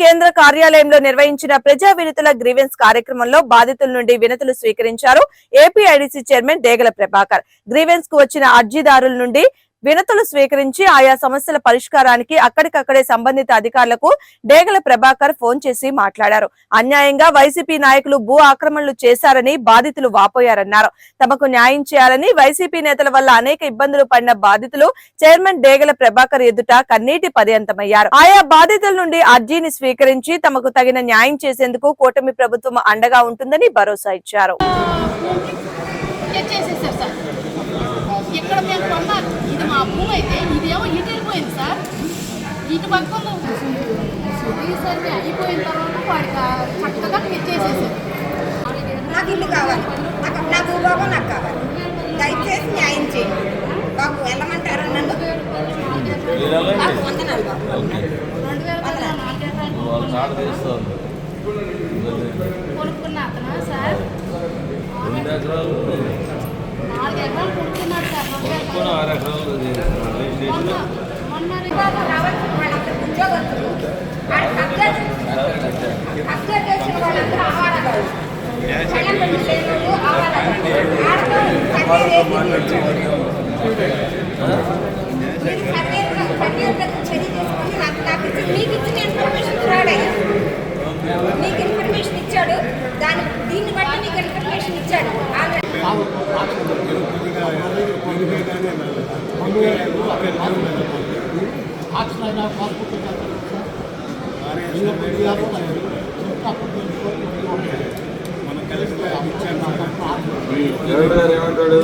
కేంద్ర కార్యాలయంలో నిర్వహించిన ప్రజా వినతుల గ్రీవెన్స్ కార్యక్రమంలో బాధితుల నుండి వినతులు స్వీకరించారు. APIDC chairman Degala Prabhakar. గ్రీవెన్స్కు వచ్చిన అర్జీదారుల నుండి వినతులు స్వీకరించి ఆయా సమస్యల పరిష్కారానికి అక్కడికక్కడే సంబంధిత అధికారులకు డేగల ప్రభాకర్ ఫోన్ చేసి మాట్లాడారు. అన్యాయంగా వైసీపీ నాయకులు భూ ఆక్రమణలు చేశారని బాధితులు వాపోయారన్నారు. తమకు న్యాయం చేయాలని వైసీపీ నేతల వల్ల అనేక ఇబ్బందులు పడిన బాధితులు చైర్మన్ డేగల ప్రభాకర్ ఎదుట కన్నీటి పర్యంతమయ్యారు ఆయా బాధితుల నుండి అర్జీని స్వీకరించి తమకు తగిన న్యాయం చేసేందుకు కూటమి ప్రభుత్వం అండగా ఉంటుందని భరోసా ఇచ్చారు. ఇది మా భూమి అయితే ఇదేమో ఇటు వెళ్ళిపోయింది సార్. ఇటు పక్కన సర్వే అయిపోయిన తర్వాత వాడికి చక్కగా చేసేసారు. నాకు ఇల్లు కావాలి. నాకు నా భూభాగం నాకు కావాలి. దయచేసి న్యాయం చేయండి. బాబు వెళ్ళమంటారా నన్ను? వందనాలు బాబు. రెండు వేల ఆడ కబ్జా కబ్జా చేసిన వాళ్ళందరూ आठ लाइन आप पासपोर्ट का अरे మన కలెక్టర్ ఇచ్చారు ఏమంటాడు